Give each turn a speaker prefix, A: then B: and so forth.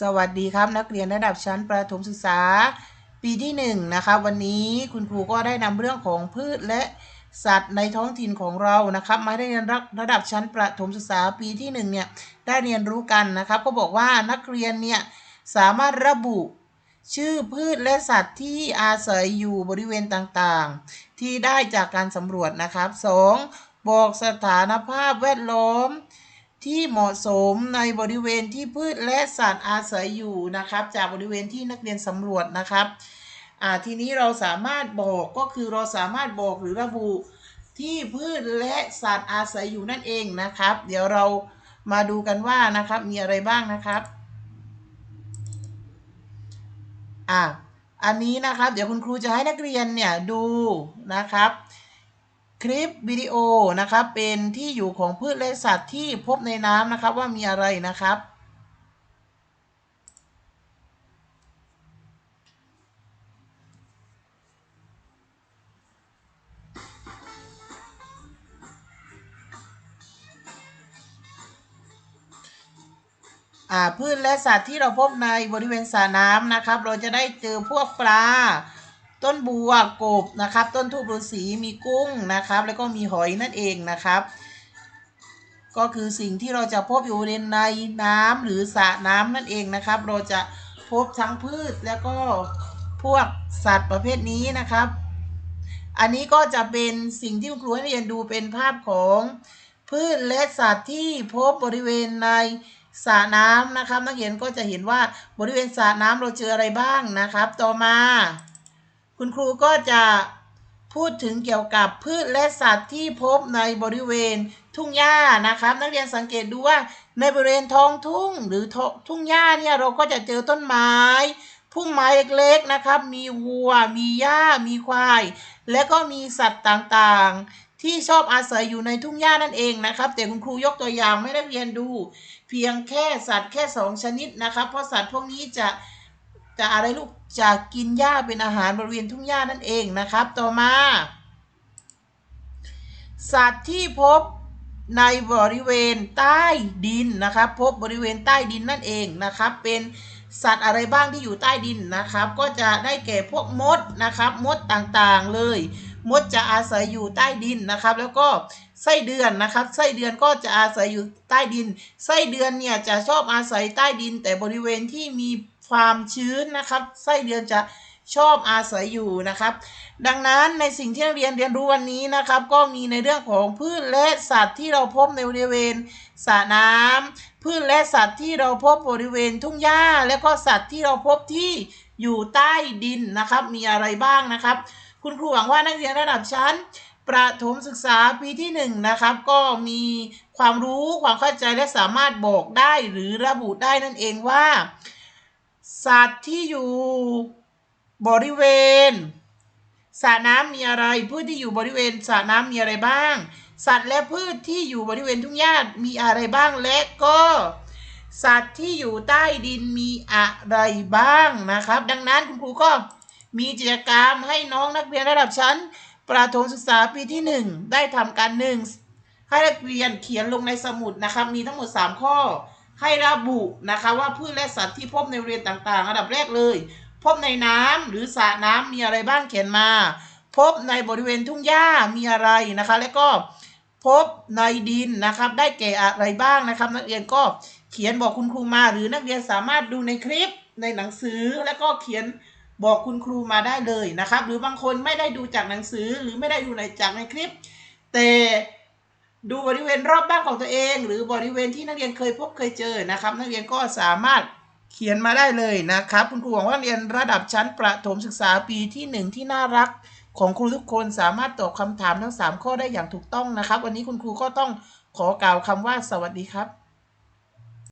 A: สวัสดีครับนักเรียนระดับชั้นประถมศึกษา ปีที่1นงนะครับวันนี้คุณครูก็ได้นำเรื่องของพืชและสัตว์ในท้องถิ่นของเรานะครับมาได้เรียนระดับชั้นประถมศึกษาปีที่1เนี่ยได้เรียนรู้กันนะครับ ก็บอกว่านักเรียนเนี่ยสามารถระบุชื่อพืชและสัตว์ที่อาศัยอยู่บริเวณต่างๆ ที่ได้จากการสำรวจนะครับ 2. บอกสถานภาพแวดล้อม ที่เหมาะสมในบริเวณที่พืชและสัตว์อาศัยอยู่นะครับ จากบริเวณที่นักเรียนสำรวจนะครับทีนี้เราสามารถบอกก็คือเราสามารถบอกหรือระบุที่พืชและสัตว์อาศัยอยู่นั่นเองนะครับ เดี๋ยวเรามาดูกันว่านะครับมีอะไรบ้างนะครับอ่าอันนี้นะครับ เดี๋ยวคุณครูจะให้นักเรียนเนี่ยดูนะครับ คลิปวิดีโอนะครับเป็นที่อยู่ของพืชและสัตว์ที่พบในน้ำนะครับว่ามีอะไรนะครับอ่าพืชและสัตว์ที่เราพบในบริเวณสระน้ำนะครับ เราจะได้เจอพวกปลา ต้นบัวกบนะครับ ต้นทูบฤาษีมีกุ้งนะครับ แล้วก็มีหอยนั่นเองนะครับ ก็คือสิ่งที่เราจะพบอยู่ในน้ำหรือสระน้ำนั่นเองนะครับ เราจะพบทั้งพืชแล้วก็พวกสัตว์ประเภทนี้นะครับ อันนี้ก็จะเป็นสิ่งที่คุณครูให้เรียนดูเป็นภาพของพืชและสัตว์ที่พบบริเวณในสระน้ำนะครับ นักเรียนก็จะเห็นว่าบริเวณสระน้ำเราเจออะไรบ้างนะครับ ต่อมา คุณครูก็จะพูดถึงเกี่ยวกับพืชและสัตว์ที่พบในบริเวณทุ่งหญ้านะครับ นักเรียนสังเกตดูว่าในบริเวณท้องทุ่งหรือทุ่งหญ้าเนี่ยเราก็จะเจอต้นไม้พุ่มไม้เล็กๆนะครับ มีวัว มีหญ้า มีควาย และก็มีสัตว์ต่างๆ ที่ชอบอาศัยอยู่ในทุ่งหญ้านั่นเองนะครับ แต่คุณครูยกตัวอย่างไม่ได้เรียนดู เพียงแค่สัตว์แค่สองชนิดนะครับ เพราะสัตว์พวกนี้จะ จะอะไรลูกจะกินหญ้าเป็นอาหารบริเวณทุ่งหญ้านั่นเองนะครับ ต่อมา สัตว์ที่พบในบริเวณใต้ดินนะครับ พบบริเวณใต้ดินนั่นเองนะครับ เป็นสัตว์อะไรบ้างที่อยู่ใต้ดินนะครับ ก็จะได้แก่พวกมดนะครับ มดต่างๆเลย มดจะอาศัยอยู่ใต้ดินนะครับ แล้วก็ไส้เดือนนะครับ ไส้เดือนก็จะอาศัยอยู่ใต้ดิน ไส้เดือนเนี่ยจะชอบอาศัยใต้ดิน แต่บริเวณที่มี ความชื้นนะครับไส้เดือนจะชอบอาศัยอยู่นะครับ ดังนั้นในสิ่งที่นักเรียนเรียนรู้วันนี้นะครับ ก็มีในเรื่องของพืชและสัตว์ที่เราพบในบริเวณสระน้ำพืชและสัตว์ที่เราพบบริเวณทุ่งหญ้า และก็สัตว์ที่เราพบที่อยู่ใต้ดินนะครับมีอะไรบ้างนะครับ คุณครูหวังว่านักเรียนระดับชั้น ประถมศึกษาปีที่1นนะครับก็มีความรู้ความเข้าใจและสามารถบอกได้หรือระบุได้นั่นเองว่า สัตว์ที่อยู่บริเวณสระน้ำมีอะไรพืชที่อยู่บริเวณสระน้ำมีอะไรบ้าง สัตว์และพืชที่อยู่บริเวณทุ่งหญ้ามีอะไรบ้างและก็ สัตว์ที่อยู่ใต้ดินมีอะไรบ้างนะครับ ดังนั้นคุณครูก็มีกิจกรรมให้น้องนักเรียนระดับชั้น ประถมศึกษาปีที่ 1 ได้ทำการหนึ่งให้นักเรียนเขียนลงในสมุดนะครับ มีทั้งหมด 3 ข้อ ให้ระบุนะคะว่าพืชและสัตว์ที่พบในโรงเรียนต่างๆ อันดับแรกเลย พบในน้ำหรือสระน้ำมีอะไรบ้างเขียนมา พบในบริเวณทุ่งหญ้ามีอะไรนะคะ แล้วก็พบในดินนะครับได้แก่อะไรบ้างนะครับ นักเรียนก็เขียนบอกคุณครูมาหรือนักเรียนสามารถดูในคลิปในหนังสือแล้วก็เขียนบอกคุณครูมาได้เลยนะครับ หรือบางคนไม่ได้ดูจากหนังสือหรือไม่ได้ดูในจากในคลิป แต่ ดูบริเวณรอบบ้านของตัวเอง หรือบริเวณที่นักเรียนเคยพบเคยเจอนะครับ นักเรียนก็สามารถเขียนมาได้เลยนะครับ คุณครูหวังว่าเรียนระดับชั้นประถมศึกษาปีที่ 1 ที่น่ารักของครูทุกคนสามารถตอบคำถามทั้ง 3 ข้อได้อย่างถูกต้องนะครับ วันนี้คุณครูก็ต้องขอกล่าวคำว่าสวัสดีครับ